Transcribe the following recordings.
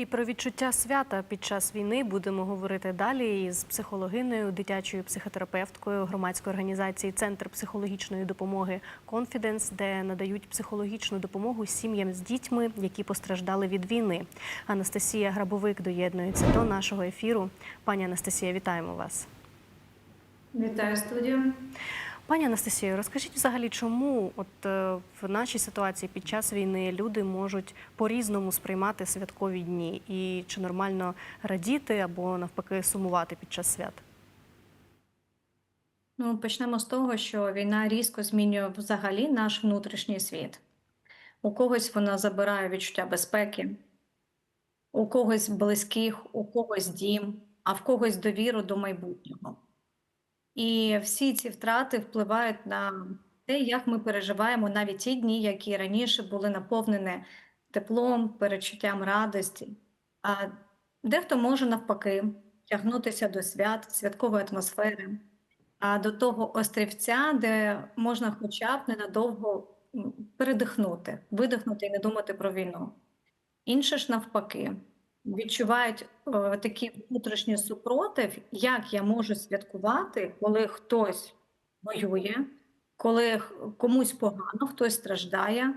І про відчуття свята під час війни будемо говорити далі із психологиною, дитячою психотерапевткою громадської організації Центр психологічної допомоги Конфіденс, де надають психологічну допомогу сім'ям з дітьми, які постраждали від війни. Анастасія Грабовик доєднується до нашого ефіру. Пані Анастасія, вітаємо вас. Вітаю студію. Пані Анастасію, розкажіть взагалі, чому от е, в нашій ситуації під час війни люди можуть по-різному сприймати святкові дні, і чи нормально радіти або навпаки сумувати під час свят? Ну, почнемо з того, що війна різко змінює взагалі наш внутрішній світ. У когось вона забирає відчуття безпеки, у когось близьких, у когось дім, а в когось довіру до майбутнього. І всі ці втрати впливають на те, як ми переживаємо навіть ті дні, які раніше були наповнені теплом, перечуттям радості. А дехто може навпаки тягнутися до свят, святкової атмосфери, а до того острівця, де можна хоча б ненадовго передихнути, видихнути і не думати про війну. Інші ж навпаки відчувають е, такий внутрішній супротив, як я можу святкувати, коли хтось воює, коли комусь погано, хтось страждає,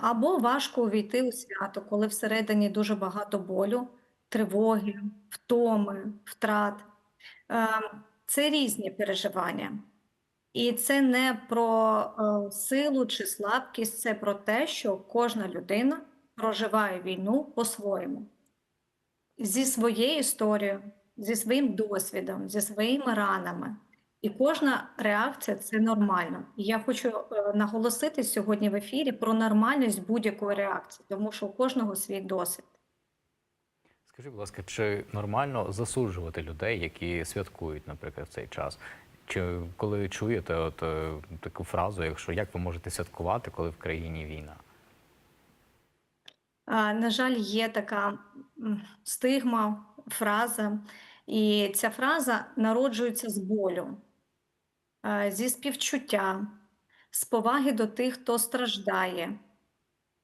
або важко увійти у свято, коли всередині дуже багато болю, тривоги, втоми, втрат. Е, Це різні переживання. І це не про е, силу чи слабкість, це про те, що кожна людина проживає війну по-своєму зі своєю історією, зі своїм досвідом, зі своїми ранами. І кожна реакція це нормально. І я хочу е, наголосити сьогодні в ефірі про нормальність будь-якої реакції, тому що у кожного свій досвід. Скажіть, будь ласка, чи нормально засуджувати людей, які святкують, наприклад, в цей час? Чи коли чуєте от е, таку фразу, якщо як ви можете святкувати, коли в країні війна? На жаль, є така стигма, фраза, і ця фраза народжується з болю, зі співчуття, з поваги до тих, хто страждає.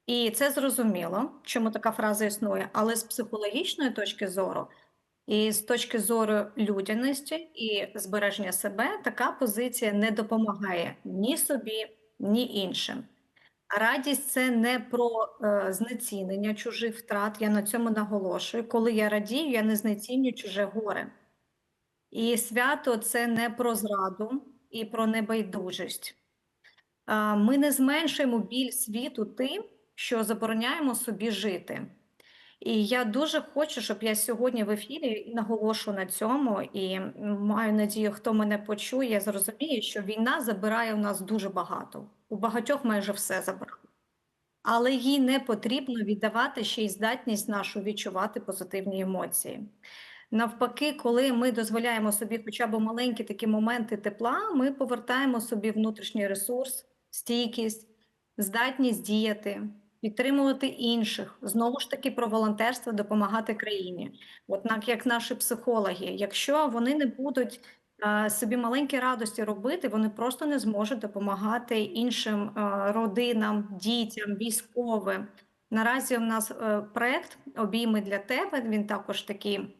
І це зрозуміло, чому така фраза існує, але з психологічної точки зору і з точки зору людяності і збереження себе, така позиція не допомагає ні собі, ні іншим. Радість це не про е, знецінення чужих втрат. Я на цьому наголошую. Коли я радію, я не знецінюю чуже горе. І свято це не про зраду і про небайдужість. Е, Ми не зменшуємо біль світу тим, що забороняємо собі жити. І я дуже хочу, щоб я сьогодні в ефірі наголошу на цьому, і маю надію, хто мене почує, зрозуміє, що війна забирає у нас дуже багато. У багатьох майже все забрала. Але їй не потрібно віддавати ще й здатність нашу відчувати позитивні емоції. Навпаки, коли ми дозволяємо собі хоча б маленькі такі моменти тепла, ми повертаємо собі внутрішній ресурс, стійкість, здатність діяти, підтримувати інших. Знову ж таки, про волонтерство допомагати країні. Однак, як наші психологи, якщо вони не будуть собі маленькі радості робити, вони просто не зможуть допомагати іншим родинам, дітям, військовим. Наразі у нас е, проект Обійми для тебе. Він також такий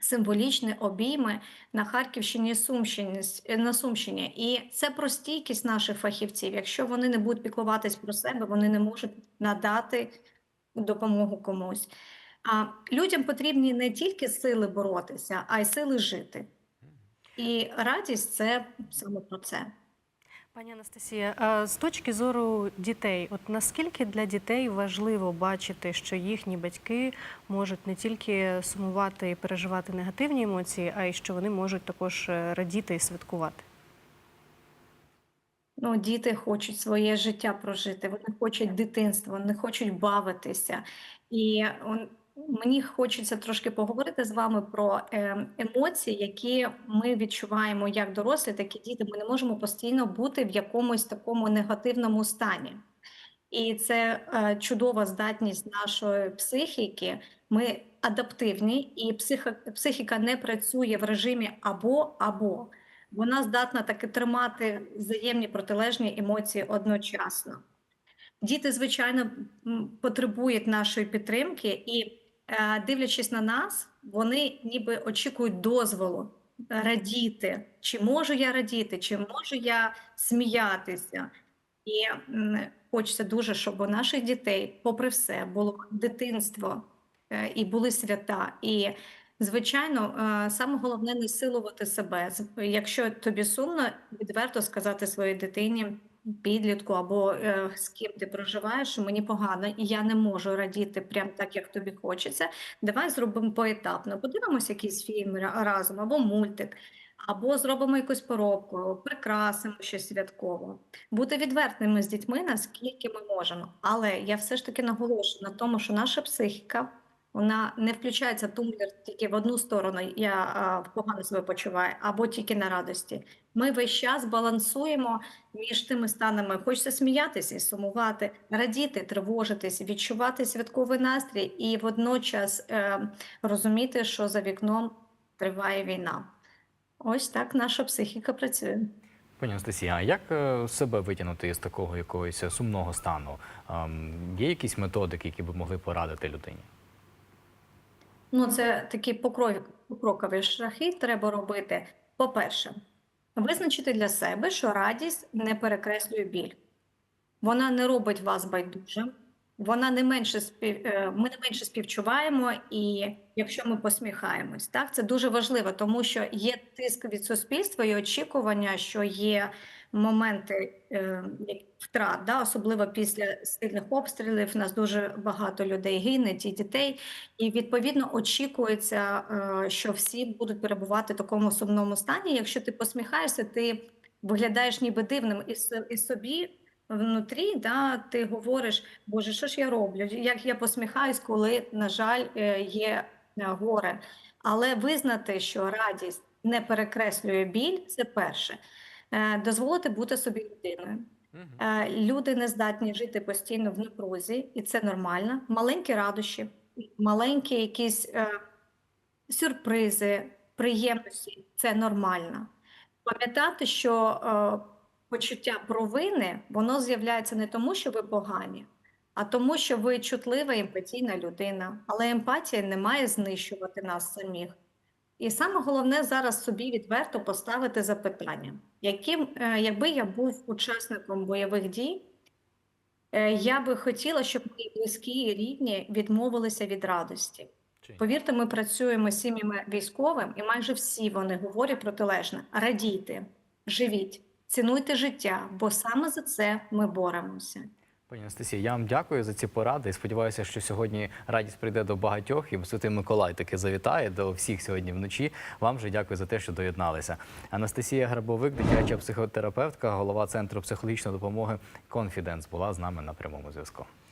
символічні обійми на Харківщині Сумщині, е, на Сумщині. І це про стійкість наших фахівців. Якщо вони не будуть піклуватись про себе, вони не можуть надати допомогу комусь. А людям потрібні не тільки сили боротися, а й сили жити. І радість це саме про це. Пані Анастасія, з точки зору дітей, от наскільки для дітей важливо бачити, що їхні батьки можуть не тільки сумувати і переживати негативні емоції, а й що вони можуть також е, радіти і святкувати? Ну, діти хочуть своє життя прожити, вони хочуть дитинства, вони хочуть бавитися. І мені хочеться трошки поговорити з вами про е, емоції, які ми відчуваємо як дорослі, так і діти. Ми не можемо постійно бути в якомусь такому негативному стані. І це е, чудова здатність нашої психіки. Ми адаптивні, і психо- психіка не працює в режимі або або. Вона здатна таки тримати взаємні протилежні емоції одночасно. Діти, звичайно, потребують нашої підтримки, і дивлячись на нас, вони ніби очікують дозволу радіти. Чи можу я радіти, чи можу я сміятися? І хочеться дуже, щоб у наших дітей, попри все, було дитинство е, і були свята. І, звичайно, е, саме головне не себе. Якщо тобі сумно, відверто сказати своїй дитині, підлітку або е, з ким ти проживаєш, що мені погано, і я не можу радіти прям так, як тобі хочеться. Давай зробимо поетапно. Подивимося якийсь фільм разом або мультик. Або зробимо якусь поробку, прикрасимо щось святково бути відвертими з дітьми, наскільки ми можемо. Але я все ж таки наголошую на тому, що наша психіка вона не включається тумблер тільки в одну сторону, я а, погано себе почуваю, або тільки на радості. Ми весь час балансуємо між тими станами. Хочеться сміятися і сумувати, радіти, тривожитись, відчувати святковий настрій і водночас е, розуміти, що за вікном триває війна. Ось так наша психіка працює. Пані Анастасія, а як е, себе витягнути із такого якогось сумного стану? Ем, Є якісь методики, які б могли порадити людині? Ну, це такі покрокові шляхи треба робити. По-перше, визначити для себе, що радість не перекреслює біль. Вона не робить вас байдужим, вона не менше спів... е, ми не менше співчуваємо, і якщо ми посміхаємось, так це дуже важливо, тому що є тиск від суспільства і очікування, що є моменти е, втрат, да, особливо після сильних обстрілів. У нас дуже багато людей гине, і дітей. І відповідно очікується, е, що всі будуть перебувати в такому сумному стані. Якщо ти посміхаєшся, ти виглядаєш ніби дивним і, і собі внутрі, да, ти говориш, Боже, що ж я роблю? Як я посміхаюсь, коли, на жаль, е, є е, горе. Але визнати, що радість не перекреслює біль, це перше. Е, Дозволити бути собі людиною. Е, Люди не здатні жити постійно в напрузі, і це нормально. Маленькі радощі, маленькі якісь е, сюрпризи, приємності це нормально. Пам'ятати, що почуття провини воно з'являється не тому, що ви погані, а тому, що ви чутлива, емпатійна людина. Але емпатія не має знищувати нас самих. І саме головне зараз собі відверто поставити запитання, яким, е, якби я був учасником бойових дій, е, я би хотіла, щоб мої близькі і рідні відмовилися від радості. Повірте, ми працюємо з сім'ями військовим, і майже всі вони говорять протилежне: радійте, живіть, цінуйте життя, бо саме за це ми боремося. Пані Анастасія, я вам дякую за ці поради. Сподіваюся, що сьогодні радість прийде до багатьох, і Святий Миколай таки завітає до всіх сьогодні вночі. Вам же дякую за те, що доєдналися. Анастасія Грабовик, дитяча психотерапевтка, голова центру психологічної допомоги Конфіденс, була з нами на прямому зв'язку.